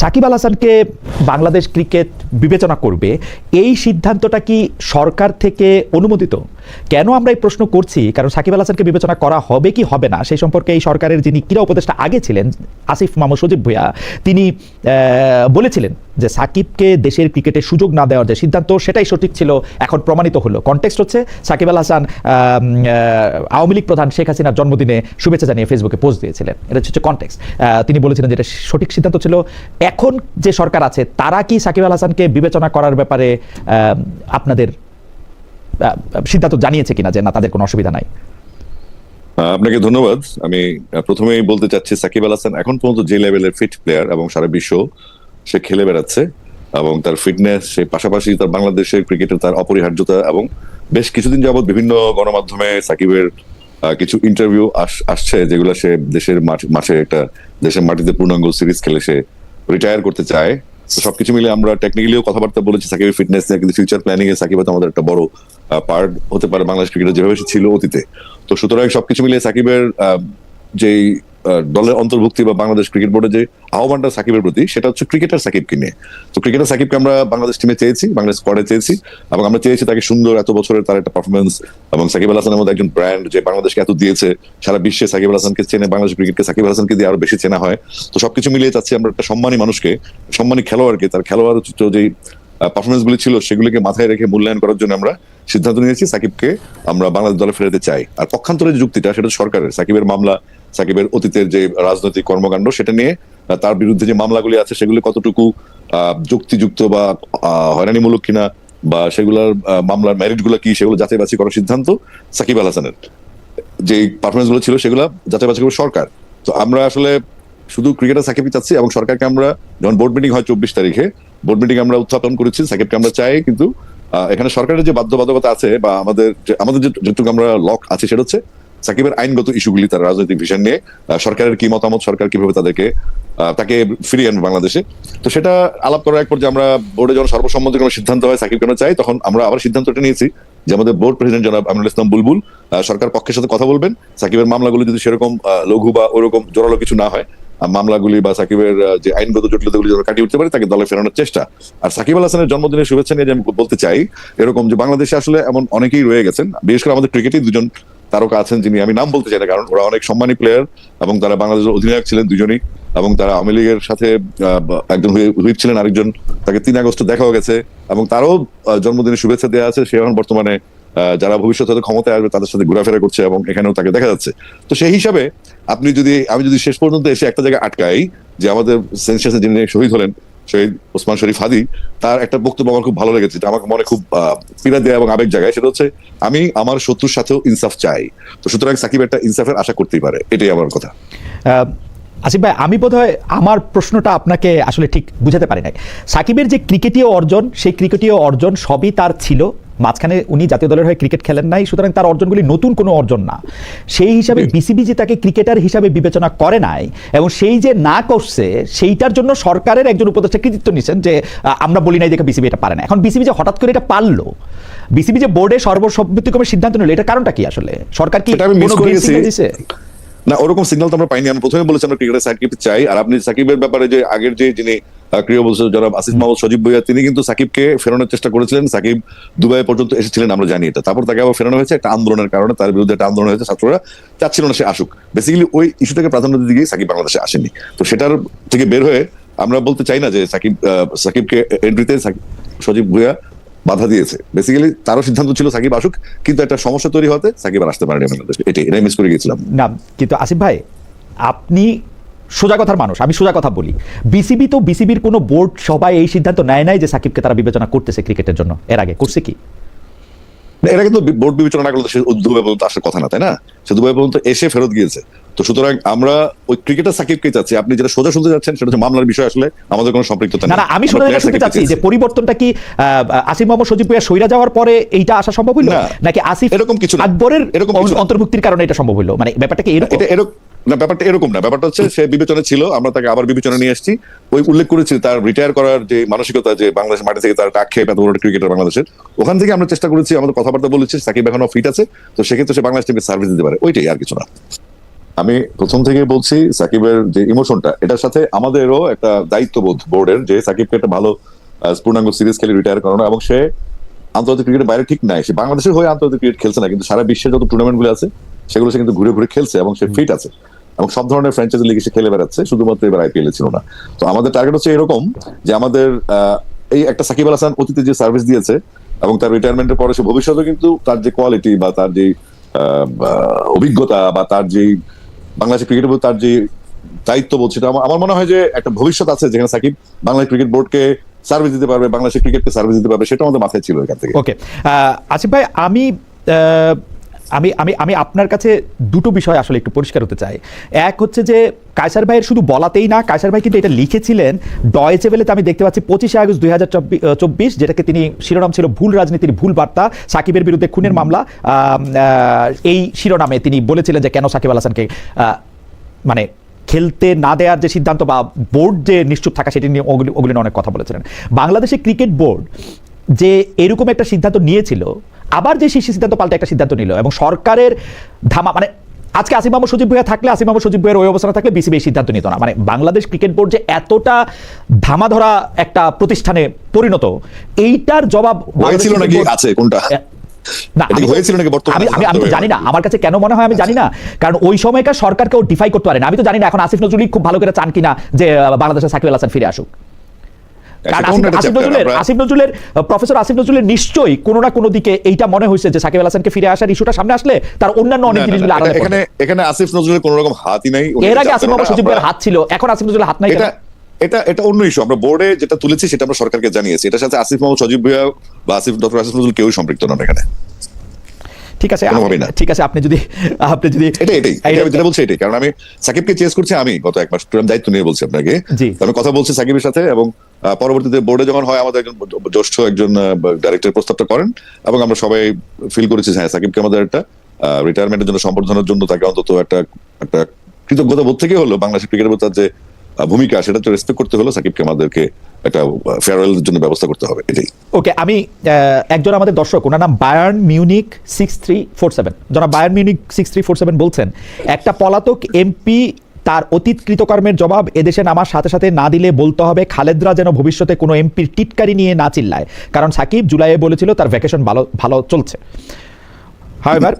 সাকিব আল হাসানকে বাংলাদেশ ক্রিকেট বিবেচনা করবে এই সিদ্ধান্তটা কি সরকার থেকে অনুমোদিত? কেন আমরা এই প্রশ্ন করছি? কারণ সাকিব আল হাসানকে বিবেচনা করা হবে কি হবে না? সেই সম্পর্কে এই সরকারের যিনি ক্রীড়া উপদেষ্টা আগে ছিলেন, আসিফ মাহমুদ সজীব ভুইয়া, তিনি বলেছিলেন যে সাকিবকে দেশের ক্রিকেটে সুযোগ না দেওয়ার যে সিদ্ধান্ত, সেটাই সঠিক ছিল, এখন প্রমাণিত হলো। কনটেক্সট হচ্ছে সাকিব আল হাসান আওয়ামী লীগ প্রধান শেখ হাসিনার জন্মদিনে শুভেচ্ছা জানিয়ে ফেসবুকে পোস্ট দিয়েছিলেন। এটা হচ্ছে কনটেক্সট। তিনি বলেছিলেন যে এটা সঠিক সিদ্ধান্ত ছিল। এখন যে সরকার আছে, তারা কি সাকিব আল হাসানকে বিবেচনা করার ব্যাপারে আপনাদের সিদ্ধান্ত জানিয়েছে কিনা যে না, তাদের কোনো অসুবিধা নাই। আপনাকে ধন্যবাদ। আমি প্রথমেই বলতে চাচ্ছি সাকিব আল হাসান এখন পর্যন্ত যে লেভেলের ফিট প্লেয়ার এবং সারা বিশ্ব সে খেলে বেড়াচ্ছে এবং তার ফিটনেস সে পাশাপাশি তার বাংলাদেশের ক্রিকেটের তার অপরিহার্যতা এবং বেশ কিছুদিন যাবত বিভিন্ন গণমাধ্যমে সাকিবের কিছু ইন্টারভিউ আসছে যেগুলো সে দেশের মাঠ- একটা দেশের মাটিতে পূর্ণাঙ্গ সিরিজ খেলে সে রিটায়ার করতে চায়। সবকিছু মিলে আমরা টেকনিক্যালিও কথাবার্তা বলেছি, সাকিবের ফিটনেস নিয়ে, কিন্তু ফিউচার প্ল্যানিং এ সাকিব হয়তো আমাদের একটা বড় পার্ট হতে পারে বাংলাদেশ ক্রিকেটে যেভাবে সে ছিল অতীতে। তো সুতরাং সবকিছু মিলে সাকিবের যেই দলের অন্তর্ভুক্তি বা বাংলাদেশ ক্রিকেট বোর্ডের যে আহ্বানটা সাকিবের প্রতি, সেটা হচ্ছে ক্রিকেটার সাকিবকে নিয়ে। তো ক্রিকেটার সাকিবকে আমরা বাংলাদেশ টিমে চেয়েছি, বাংলাদেশ স্কোয়াডে চেয়েছি, এবং আমরা চেয়েছি তাকে সুন্দর এত বছরের তার একটা পারফরমেন্স এবং সাকিব আল হাসানের মধ্যে একজন ব্র্যান্ড যে বাংলাদেশকে এত দিয়েছে, সারা বিশ্বে সাকিব আল হাসানকে চেনে, বাংলাদেশ ক্রিকেটকে সাকিব আল হাসানকে দিয়ে আরও বেশি চেনা হয়। তো সবকিছু মিলিয়ে চাচ্ছি আমরা একটা সম্মানী মানুষকে, সম্মানী খেলোয়াড়কে, তার খেলোয়াড় যে পারফরমেন্স গুলি ছিল, সেগুলিকে মাথায় রেখে মূল্যায়ন করার জন্য আমরা সিদ্ধান্ত নিয়েছি সাকিবকে আমরা বাংলাদেশ দলে ফেরাতে চাই। আর পক্ষান্তরের যুক্তিটা, সেটা সরকারের। সাকিবের মামলা সাকিবের অতীতের যে রাজনৈতিক কর্মকাণ্ড, সেটা নিয়ে তার বিরুদ্ধে যে মামলাগুলি আছে, সেগুলি কতটুকু যুক্তিযুক্ত বা হয়রানিমূলক কিনা, বা সেগুলোর মামলার ম্যারিটগুলো কি, সেগুলো যাচাই বাছাই করার সিদ্ধান্ত সাকিব আল হাসানের। যে পারফরমেন্সগুলো ছিল, সেগুলো যাচাই বাছাই করবে সরকার। তো আমরা আসলে শুধু ক্রিকেটার সাকিবই চাচ্ছি, এবং সরকারকে আমরা যখন বোর্ড মিটিং হয় চব্বিশ তারিখে বোর্ড মিটিং আমরা উত্থাপন করেছি, সাকিবকে আমরা চাই, কিন্তু এখানে সরকারের যে বাধ্যবাধকতা আছে, বা আমাদের আমাদের যেটুকু আমরা লক আছে, সেটা হচ্ছে সাকিবের আইনগত ইস্যুগুলি তার রাজনৈতিক ভিশন নিয়ে সরকারের কি মতামত, সরকার কীভাবে তাদেরকে তাকে ফিরিয়ে আনবে বাংলাদেশে। তো সেটা আলাপ করার এক পর্যায়ে আমরা বোর্ডে যখন সর্বসম্মতি কোনো সিদ্ধান্ত হয় সাকিব কেন চাই, তখন আমরা আবার সিদ্ধান্তটা নিয়েছি যে আমাদের বোর্ড প্রেসিডেন্ট জনাব আমিনুল ইসলাম বুলবুল সরকার পক্ষের সাথে কথা বলবেন। সাকিবের মামলাগুলো যদি সেরকম লঘু বা ওরকম জোরালো কিছু না হয় মামলাগুলি বা সাকিবের যে আইনগত জটিলতাগুলি যেন কাটিয়ে উঠতে পারে, তাকে দলে ফেরানোর চেষ্টা। আর সাকিব আল হাসানের জন্মদিনের শুভেচ্ছা নিয়ে আমি বলতে চাই, এরকম যে বাংলাদেশে আসলে এমন অনেকেই রয়ে গেছেন, বিশেষ করে আমাদের ক্রিকেটে দুজন তারকা আছেন যিনি, আমি নাম বলতে চাই না, কারণ ওরা অনেক সম্মানী প্লেয়ার এবং তারা বাংলাদেশের অধিনায়ক ছিলেন দুজনই এবং তারা আওয়ামী লীগের সাথে একজন হুইপ ছিলেন আরেকজন, তাকে তিন আগস্ট দেখাও গেছে এবং তারও জন্মদিনের শুভেচ্ছা দেওয়া আছে, সে এখন বর্তমানে যারা ভবিষ্যতে ক্ষমতায় আসবে তাদের সাথে ঘোরাফেরা করছে এবং এখানেও তাকে দেখা যাচ্ছে। তো সেই হিসাবে আপনি যদি, আমি যদি শেষ পর্যন্ত এসে একটা জায়গায় আটকাই যে আমাদের সেন্সেসে যিনি শহীদ হলেন শহীদ ওসমান শরীফ হাদি, তার একটা বক্তব্য আমার খুব ভালো লেগেছে আমাকে মনে খুব পীড়া দেয় এবং আবেগ জায়গায় সেটা হচ্ছে, আমি আমার শত্রুর সাথেও ইনসাফ চাই। তো সুতরাং সাকিব একটা ইনসাফের আশা করতেই পারে। এটাই আমার কথা। আসিফ ভাই আমি বোধহয় আমার প্রশ্নটা আপনাকে আসলে ঠিক বুঝাতে পারি নাই। সাকিবের যে ক্রিকেটীয় অর্জন সেই ক্রিকেটীয় অর্জন সবই তার ছিল। মাঝখানে উনি জাতীয় দলের হয়ে ক্রিকেট খেলেন নাই সুতরাং তার অর্জনগুলি নতুন কোনো অর্জন না। সেই হিসাবে বিসিবি যে তাকে ক্রিকেটার হিসাবে বিবেচনা করে নাই এবং সেই যে না করছে সেইটার জন্য সরকারের একজন উপদেষ্টা কৃতিত্ব নিছেন যে আমরা বলি নাই দেখে বিসিবি এটা পারে না এখন বিসিবি যে হঠাৎ করে এটা পারল বিসিবি যে বোর্ডে সর্বসম্মতিক্রমে সিদ্ধান্ত নিল এটা কারণটা কি আসলে? সরকার কি কোনো দিছে? না ওরকম সিগন্যাল তো আমরা পাইনি। আমি প্রথমে বলেছি আমরা ক্রিকেটার সাকিব চাই। আর আপনি সাকিবের ব্যাপারে যে আগের যে যিনি আহ, ক্রীড়া বলছে জনাব আসিফ মাহমুদ সজীব ভুইয়া তিনি কিন্তু সাকিবকে ফেরানোর চেষ্টা করেছিলেন। সাকিব দুবাই পর্যন্ত এসেছিলেন আমরা জানি এটা। তারপর তাকে আবার ফেরানো হয়েছে একটা আন্দোলনের কারণে। তার বিরুদ্ধে একটা আন্দোলন হয়েছে ছাত্ররা চাচ্ছিল না সে আসুক। বেসিক্যালি ওই ইস্যুটাকে প্রাধান্য দিতে গিয়ে সাকিব বাংলাদেশে আসেনি। তো সেটার থেকে বের হয়ে আমরা বলতে চাই না যে সাকিব সাকিবকে এন্ট্রিতে সজীব ভুইয়া বাধা দিয়েছে। বেসিক্যালি তারও সিদ্ধান্ত ছিল সাকিব আসুক, কিন্তু একটা সমস্যা তৈরি হতে সাকিব আর আসতে পারেনি বাংলাদেশ এটাই এটাই মিস করে গিয়েছিলাম। না, কিন্তু আসিফ ভাই, আপনি সোজা কথার মানুষ, আমি সোজা কথা বলি। বিসিবি তো বিসিবির কোনো বোর্ড সবাই এই সিদ্ধান্ত নেয় নাই যে সাকিবকে তারা বিবেচনা করতেছে ক্রিকেটের জন্য। এর আগে, করছে কি? এরা কিন্তু বোর্ড বিবেচনা না করলে সে দুবাই পর্যন্ত আসার কথা না তাই না? সে দুবাই পর্যন্ত এসে ফেরত গিয়েছে। তো সুতরাং আমরা ওই ক্রিকেটার সাকিবকে চাচ্ছি। আপনি যেটা সোজা শুনতে যাচ্ছেন সেটা হচ্ছে মামলার বিষয় আসলে আমাদের কোনো সম্পৃক্ততা না আমি শুনতে চাচ্ছি যে পরিবর্তনটা কি আসিফ মোহাম্মদ সজীব ভাইয়া সইরা যাওয়ার পরে এইটা আসা সম্ভব হইল? না, নাকি আসিফ এরকম কিছু আকবরের এরকম অন্তর্ভুক্তির কারণে এটা সম্ভব হইল? মানে ব্যাপারটা কি এরকম? এটা এরকম না ব্যাপারটা এরকম না ব্যাপারটা হচ্ছে সে বিবেচনা ছিল আমরা তাকে আবার বিবেচনা নিয়ে আসছি। ওই উল্লেখ করেছি তার রিটায়ার করার যে মানসিকতা যে বাংলাদেশ মাঠে থেকে তার টাক খেয়ে এত বড় ক্রিকেটার বাংলাদেশের ওখান থেকে আমরা চেষ্টা করেছি আমাদের কথাবার্তা বলেছি সাকিব এখনও ফিট আছে তো সেক্ষেত্রে সে বাংলাদেশ টিমকে সার্ভিস দিতে পারে ওইটাই আর কিছু না। আমি প্রথম থেকে বলছি সাকিবের যে ইমোশনটা এটার সাথে আমাদেরও একটা দায়িত্ববোধ বোর্ডের যে সাকিবকে একটা ভালো পূর্ণাঙ্গ সিরিজ খেলে রিটায়ার করানো এবং সে আন্তর্জাতিক ক্রিকেটের বাইরে ঠিক নাই সে বাংলাদেশের হয়ে আন্তর্জাতিক ক্রিকেট খেলছে না কিন্তু সারা বিশ্বের যত টুর্নামেন্টগুলো আছে সেগুলো সে কিন্তু ঘুরে ঘুরে খেলছে এবং সে ফিট আছে। এবং সব ধরনের ফ্র্যাঞ্চাইজি লিগে সে খেলে বেড়াচ্ছে, শুধুমাত্র এবার আইপিএল ছিল না। তো আমাদের টার্গেট হচ্ছে এরকম যে আমাদের এই একটা সাকিব আল হাসান অতীতে যে সার্ভিস দিয়েছে এবং তার রিটায়ারমেন্টের পরে সে ভবিষ্যতে কিন্তু তার যে কোয়ালিটি বা তার যে অভিজ্ঞতা বা তার যে বাংলাদেশের ক্রিকেটের তার যে দায়িত্ব বলছে এটা আমার- মনে হয় যে একটা ভবিষ্যৎ আছে যেখানে সাকিব বাংলাদেশ ক্রিকেট বোর্ডকে সার্ভিস দিতে পারবে বাংলাদেশের ক্রিকেটকে সার্ভিস দিতে পারবে, সেটা আমাদের মাথায় ছিল এখান থেকে। ওকে আসিফ ভাই, আমি আমি আমি আমি আপনার কাছে দুটো বিষয় আসলে একটু পরিষ্কার হতে চাই। এক হচ্ছে যে কায়সার ভাইয়ের শুধু বলাতেই না কায়সার ভাই কিন্তু এটা লিখেছিলেন ডয়েচে বেলেতে আমি দেখতে পাচ্ছি পঁচিশে আগস্ট দুই হাজার চব্বিশ যেটাকে তিনি শিরোনাম ছিল ভুল রাজনীতির ভুল বার্তা সাকিবের বিরুদ্ধে খুনের মামলা। এই শিরোনামে তিনি বলেছিলেন যে কেন সাকিব আল হাসানকে মানে খেলতে না দেওয়ার যে সিদ্ধান্ত বা বোর্ড যে নিশ্চুপ থাকা সেটি নিয়ে ওগুলি ওগুলি নিয়ে অনেক কথা বলেছিলেন। বাংলাদেশের ক্রিকেট বোর্ড যে এরকম একটা সিদ্ধান্ত নিয়েছিল আবার যে সেই সিদ্ধান্ত পাল্টে একটা সিদ্ধান্ত নিল এবং সরকারের ধামা মানে আজকে আসিম মাহমুদ সজীব ভুয়া থাকলে আসিম মাহমুদ সজীব ভুয়ের ওই অবস্থানে থাকলে বিসিবি এই সিদ্ধান্ত নিত না। মানে বাংলাদেশ ক্রিকেট বোর্ড যে এতটা ধামাধরা একটা প্রতিষ্ঠানে পরিণত এইটার জবাব হয়েছিল নাকি? আছে কোনটা? না আমি তো- হয়েছিল নাকি বর্তমানে? আমি আমি আমি তো জানি না। আমার কাছে কেন মনে হয় আমি জানি না। কারণ ওই সময়কার সরকারকেও ডিফাই করতে পারে না আমি তো জানি না এখন আসিফ নজরুল খুব ভালো করে চান কিনা যে বাংলাদেশের বাংলাদেশে সাকিব আল হাসান ফিরে আসুক। আসিফ- নজরুলের নজরুলের প্রফেসর আসিফ নজরুলের নিশ্চয়ই কোনো না কোনো দিকে এইটা মনে হয়েছে যে সাকিব আল হাসানকে ফিরে আসার ইস্যুটা সামনে আসলে তার অন্যান্য অনেক জিনিসগুলো আলাদা এখানে এখানে আসিফ নজরুলের কোনো রকম হাতই নাই এর আগে আসিফ সজীব হাত ছিল এখন আসিফ নজরুলের হাত নাই এটা এটা এটা অন্য ইস্যু আমরা বোর্ডে যেটা তুলেছি সেটা আমরা সরকারকে জানিয়েছি এটার সাথে আসিফ মোহাম্মদ সজীব ভুয়া বা আসিফ ডক্টর আসিফ নজরুল কেউই সম্পৃক্ত নন এখানে। ঠিক আছে। ঠিক আছে আপনি যদি আপনি যদি এটা এটাই আমি যেটা বলছি এটাই কারণ আমি সাকিবকে চেস করছি আমি গত এক মাস দায়িত্ব নিয়ে বলছি আপনাকে আমি কথা বলছি সাকিবের সাথে এবং পরবর্তীতে বোর্ডে যখন হয় আমাদের একজন জ্যেষ্ঠ একজন ডাইরেক্টর প্রস্তাবটা করেন এবং আমরা সবাই ফিল করেছি হ্যাঁ সাকিবকে আমাদের একটা রিটায়ারমেন্টের জন্য সম্বর্ধনার জন্য তাকে অন্তত একটা একটা কৃতজ্ঞতা বোধ থেকে হলো বাংলাদেশের ক্রিকেটের প্রতি যে ভূমিকা, সেটা তো রেসপেক্ট করতে হলো সাকিবকে আমাদেরকে একটা ফেয়ারওয়েলের জন্য ব্যবস্থা করতে হবে, এটাই। ওকে, আমি একজন আমাদের দর্শক, ওনার নাম Bayern Munich six three four seven. যারা Bayern Munich six three four seven বলছেন, একটা পলাতক এমপি তার অতীত কৃতকর্মের জবাব এদেশে নামার সাথে সাথে না দিলে বলতে হবে খালেদরা যেন ভবিষ্যতে কোনো এমপির টিটকারি নিয়ে না চিল্লায়। কারণ সাকিব জুলাইয়ে বলেছিল তার ভ্যাকেশন ভালো ভালো চলছে। হাওয়েভার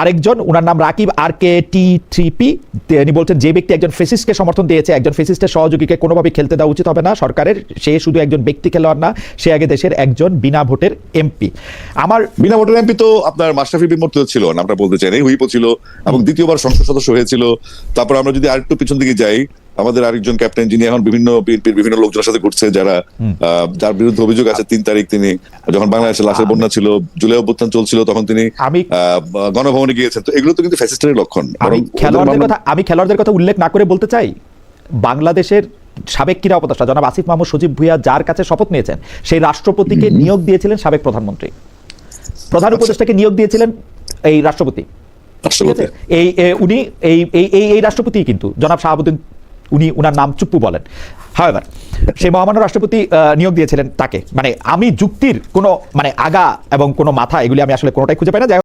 আরেকজন ওনার নাম Rakib R K T three P. তিনি বলছেন যে ব্যক্তি একজন ফেসিস্টকে সমর্থন দিয়েছে একজন ফেসিস্টের সহযোগীকে কোনোভাবে খেলতে দেওয়া উচিত হবে না সরকারের। সে শুধু একজন ব্যক্তি খেলোয়াড় না সে আগে দেশের একজন বিনা ভোটের এমপি। আমার বিনা ভোটের এমপি তো আপনার মাস্টাফি মর্তুজা ছিল আমরা বলতে চাই হুইপো ছিল এবং দ্বিতীয়বার সংসদ সদস্য হয়েছিল। তারপর আমরা যদি আরেকটু পিছন দিকে যাই আমাদের আরেকজন ক্যাপ্টেন যিনি এখন বিভিন্ন বিএনপির বিভিন্ন লোকজনের সাথে ঘুরছে যারা যার বিরুদ্ধে অভিযোগ আছে তিন তারিখ তিনি যখন বাংলাদেশে লাশের বন্যা ছিল জুলাই অভ্যুত্থান চলছিল তখন তিনি গণভবনে গিয়েছেন। তো এগুলো তো কিন্তু ফ্যাসিস্টের লক্ষণ খেলোয়াড়দের কথা আমি খেলোয়াড়দের কথা উল্লেখ না করে বলতে চাই বাংলাদেশের সাবেক ক্রীড়া উপদেষ্টা জনাব আসিফ মাহমুদ সজীব ভুইয়া যার কাছে শপথ নিয়েছেন সেই রাষ্ট্রপতিকে নিয়োগ দিয়েছিলেন সাবেক প্রধানমন্ত্রী। প্রধান উপদেষ্টাকে নিয়োগ দিয়েছিলেন এই রাষ্ট্রপতি? এই উনি এই এই এই এই রাষ্ট্রপতি কিন্তু জনাব শাহাবুদ্দিন উনি উনার নাম চুপ্পু বলেন। হাওয়েভার সেই মহামান্য রাষ্ট্রপতি নিয়োগ দিয়েছিলেন তাকে। মানে আমি যুক্তির কোনো মানে আগা এবং কোনো মাথা এগুলি আমি আসলে কোনোটাই খুঁজে পাই না।